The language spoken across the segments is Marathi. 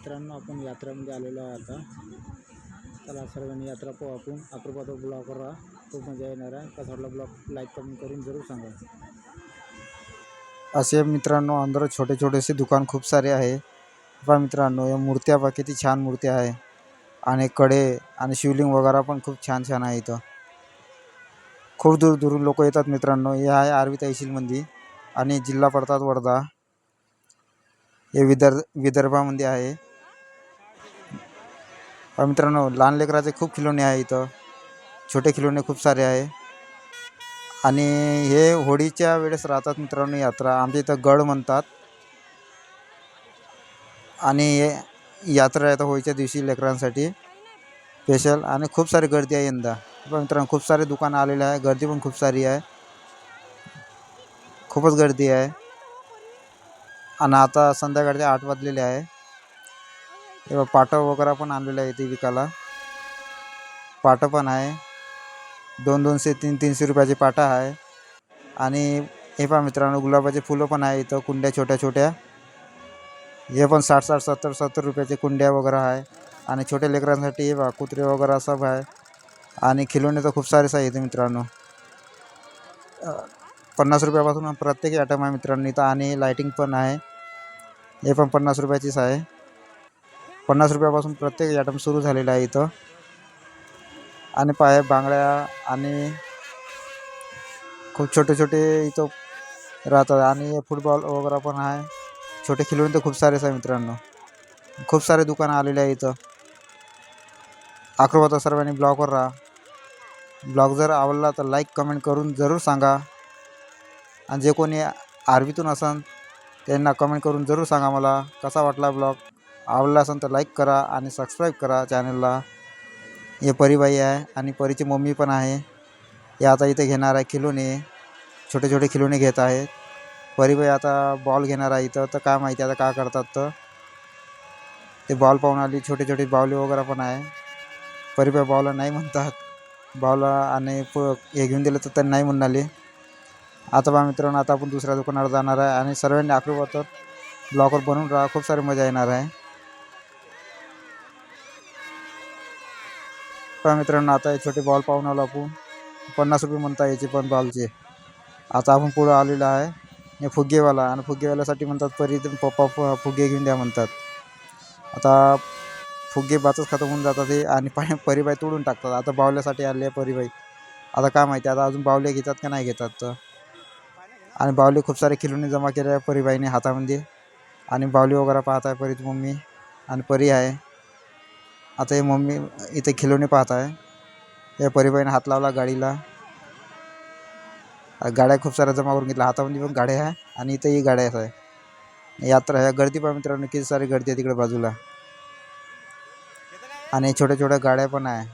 मित्रांनो आपण यात्रेमध्ये आलेलो आहे आता. चला सर्वांनी यात्रा पाहू आपण. अक्रोबा तो ब्लॉग राहा खूप मजा येणार आहे. कसा वाटला ब्लॉग लाईक कमेंट करून जरूर सांगा. असे मित्रांनो अंदर छोटे छोटेसे दुकान खूप सारे आहे. पहा मित्रांनो या मूर्त्या पहा किती छान मूर्त्या आहे. आणि कडे आणि शिवलिंग वगैरे पण खूप छान छान आहे इथं. खूप दूर दूरून लोक येतात मित्रांनो. हे आहे आरवी तहसीलमध्ये आणि जिल्हा पडतात वर्धा हे विदर् विदर्भामध्ये आहे. मित्रांनो लहान लेकराचे खूप खिलोणे आहे इथं. छोटे खिलोणे खूप सारे आहे. आणि हे होळीच्या वेळेस राहतात मित्रांनो यात्रा. आमच्या इथं गड म्हणतात. आणि हे यात्रा आहे आता होळीच्या दिवशी लेकरांसाठी. स्पेशल आणि खूप सारी गर्दी आहे यंदा. मित्रांनो खूप सारे दुकानं आलेले आहे. गर्दी पण खूप सारी आहे. खूपच गर्दी आहे. आणि आता संध्याकाळचे आठ वाजलेले आहे. तेव्हा पाटं वगैरे पण आणलेलं आहे इथे विकायला. पाटं पण आहे. दोन दोनशे तीन तीनशे रुपयाचे पाटा आहे. आणि हे पहा मित्रांनो गुलाबाचे फुलं पण आहे इथं कुंड्या छोट्या छोट्या. हे पण साठ साठ सत्तर सत्तर रुपयाचे कुंड्या वगैरे आहे. आणि छोट्या लेकरांसाठी हे बा कुत्रे वगैरे सब आहे. आणि खिलोणे तर खूप सारेच आहे इथे मित्रांनो. पन्नास रुपयापासून प्रत्येक आयटम आहे मित्रांनो इथं. आणि लायटिंग पण आहे. हे पण पन्नास रुपयाचीच आहे. पन्नास रुपयापासून प्रत्येक आयटम सुरू झालेला आहे इथं. आणि पाय बांगड्या आणि खूप छोटे छोटे इथं राहतात. आणि फुटबॉल वगैरे पण आहे. छोटे खिलोणे तर खूप सारेच आहे मित्रांनो. खूप सारे दुकानं आलेले आहे इथं. अक्रोबाचा सर्वांनी ब्लॉगवर राहा. ब्लॉग जर आवडला तर लाईक कमेंट करून जरूर सांगा. आणि जे कोणी आरवीतून असन त्यांना कमेंट करून जरूर सांगा मला कसा वाटला ब्लॉग. आवडला असेल तर लाईक करा आणि सबस्क्राईब करा चॅनलला हे परीबाई आहे आणि परीची मम्मी पण आहे. हे आता इथे घेणार आहे खिलोने. छोटे छोटे खिलोने घेत आहेत. परीबाई आता बॉल घेणार आहे इथं. तर काय माहिती आता का करतात तर. ते बॉल पाहून आली. छोटे छोटे बावले वगैरे पण आहे. परीबाई बावला नाही म्हणतात. बॉल आणि प हे घेऊन दिलं तर त्यांनी नाही म्हणाले आता बा मित्रांनो आता आपण दुसऱ्या दुकानावर जाणार आहे आणि सर्वांनी अकरा तर ब्लॉकवर बनवून राहा. खूप सारी मजा येणार आहे. पहा मित्रांनो आता हे छोटे बॉल पाहून आलो आपण. पन्नास रुपये म्हणता याचे पण बॉलचे आता आपण पुढं आलेलो आहे. हे फुगेवाला आणि फुगेवाल्यासाठी म्हणतात परी पप्पा फुग्गे फुगे घेऊन द्या म्हणतात. आता फुगे बाचच खतम होऊन जातात हे आणि पाणी परीबाई तोडून टाकतात. आता बावल्यासाठी आले आहे परीबाई. आता काय माहिती आता अजून बावले घेतात का नाही घेतात तर. आणि बावले खूप सारे खिलोने जमा केले आहे परीबाईने हातामध्ये. आणि बावली वगैरे पाहत आहे परीची मम्मी. आणि परी आहे. आता हे मम्मी इथे खिलोने पाहत आहे. या परिबाईने हात लावला गाडीला. गाड्या खूप साऱ्या जमा करून घेतल्या. हातामध्ये पण गाड्या आहे आणि इथेही गाड्या आहे यात्रा आहे. गर्दी पण मित्रांनो किती सारी गर्दी आहे तिकडे बाजूला. आणि छोट्या छोट्या गाड्या पण आहे.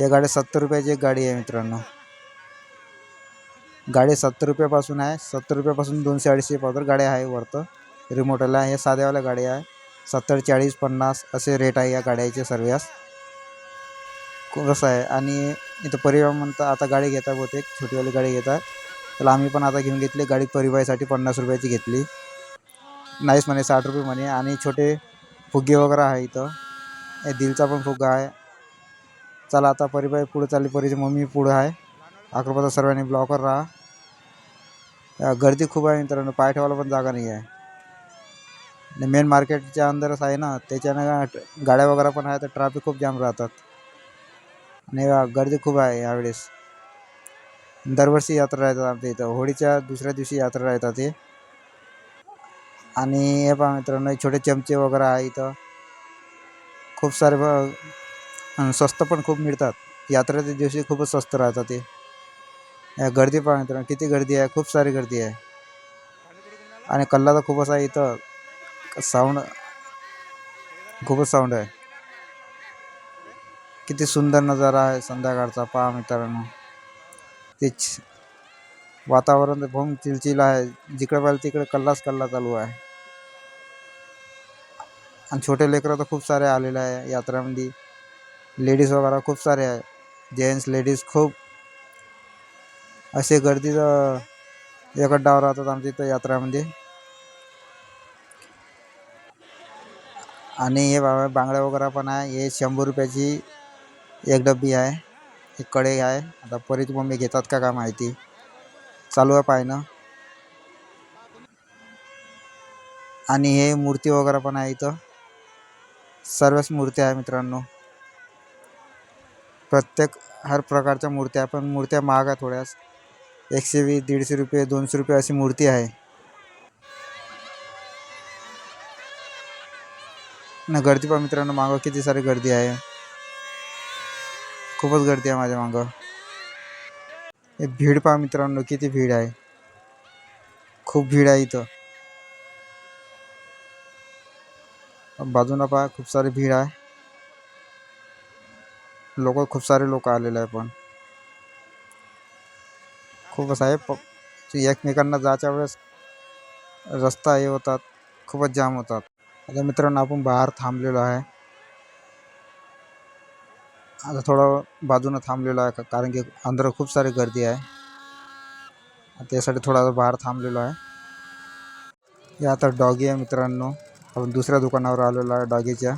या गाड्या सत्तर रुपयाची एक गाडी आहे मित्रांनो. गाडी सत्तर रुपयापासून आहे. सत्तर रुपयापासून दोनशे अडीचशे पावतर गाड्या आहे वरतं. रिमोटला हे साध्यावाल्या गाड्या आहे. सत्तर चाळीस पन्नास असे रेट आहे या गाड्याचे सर्व्यास. कसं आहे? आणि इथं परिवहन म्हणता आता गाडी घेता बहुतेक छोटीवाली गाडी घेतात. तर आम्ही पण आता घेऊन घेतली गाडी परिवारासाठी पन्नास रुपयाची घेतली. नाहीच म्हणे साठ रुपये म्हणे. आणि छोटे फुगे वगैरे आहे इथं. दिलचा पण फुगा आहे. चला आता परिबाई पुढे चालली परीची मम्मी पुढं आहे. अकरापाचा सर्वांनी ब्लॉकवर राहा. गर्दी खूप आहे मित्रांनो पाय ठेवायला पण जागा नाही आहे. आणि मेन मार्केटच्या अंदरच आहे ना त्याच्यानं गाड्या वगैरे पण आहे तर ट्रॅफिक खूप जाम राहतात. आणि गर्दी खूप आहे यावेळेस. दरवर्षी यात्रा राहतात आमच्या इथं. होळीच्या दुसऱ्या दिवशी यात्रा राहतात ते आणि हे पहा मित्रांनो छोटे चमचे वगैरे आहे इथं. खूप सारे ब- स्वस्त पण खूप मिळतात. यात्रेच्या दिवशी खूपच स्वस्त राहतात ते या गर्दी पहा मित्रांनो किती गर्दी आहे. खूप सारी गर्दी आहे. आणि कल्ला तर खूपच आहे इथं. साऊंड खूपच साऊंड आहे. किती सुंदर नजारा आहे संध्याकाळचा पहा मित्रांनो. तेच वातावरण तर भोम चिलचिल आहे. जिकडे पाहिजे तिकडे कल्लाच कल्ला चालू आहे. आणि छोटे लेकरं तर खूप सारे आलेले आहे यात्रामध्ये. लेडीज वगैरे खूप सारे आहे. जेंट्स लेडीज खूप. असे गर्दी तर एकच डाव राहतात आमच्या इथं यात्रामध्ये. आणि हे बा बांगड्या वगैरे पण आहे. हे शंभर रुपयाची एक डब्बी आहे. एक कढई आहे. आता परीत मम्मी घेतात का काय माहिती. चालू आहे पाहिनं आणि हे मूर्ती वगैरे पण आहे इथं. सर्वच मूर्ती आहे मित्रांनो. प्रत्येक हर प्रकारच्या मूर्त्या पण मूर्त्या महाग आहे थोड्याच. एकशे वीस दीडशे रुपये दोनशे रुपये अशी मूर्ती आहे. ना गर्दी पण मित्रांनो मागं किती सारी गर्दी आहे. खूपच गर्दी आहे माझ्या मागं. हे भीड पहा मित्रांनो किती भीड आहे. खूप भीड आहे इथं. बाजूला पहा खूप सारी भीड आहे. लोक खूप सारे लोक आलेले आहे पण. खूपच आहे. प एकमेकांना जायच्या वेळेस रस्ता हे होतात खूपच जाम होतात. आता मित्रांनो, आपण बाहेर थांबलेलो आहे. आता थोडं बाजूनं थांबलेलो आहे, कारण की अंदर खूप सारी गर्दी आहे. त्यासाठी थोडा बाहेर थांबलेलो आहे. हे आता डॉगी आहे मित्रांनो. आपण दुसऱ्या दुकानावर आलेलो आहे डॉगीच्या.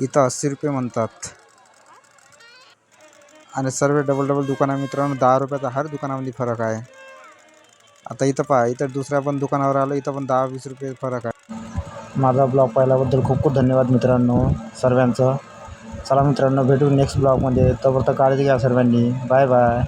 इथं अस्सी रुपये म्हणतात. आणि सर्व डबल डबल दुकान आहे मित्रांनो. दहा रुपयाचा हर दुकानामध्ये फरक आहे. आता इथं पहा इथं दुसऱ्या पण दुकानावर आलं इथं पण दहा वीस रुपये फरक आहे. माझा ब्लॉग पाहिल्याबद्दल खूप खूप धन्यवाद मित्रांनो सर्वांचं. चला मित्रांनो भेटू नेक्स्ट ब्लॉगमध्ये तोपर्यंत काळजी घ्या सर्वांनी. Bye bye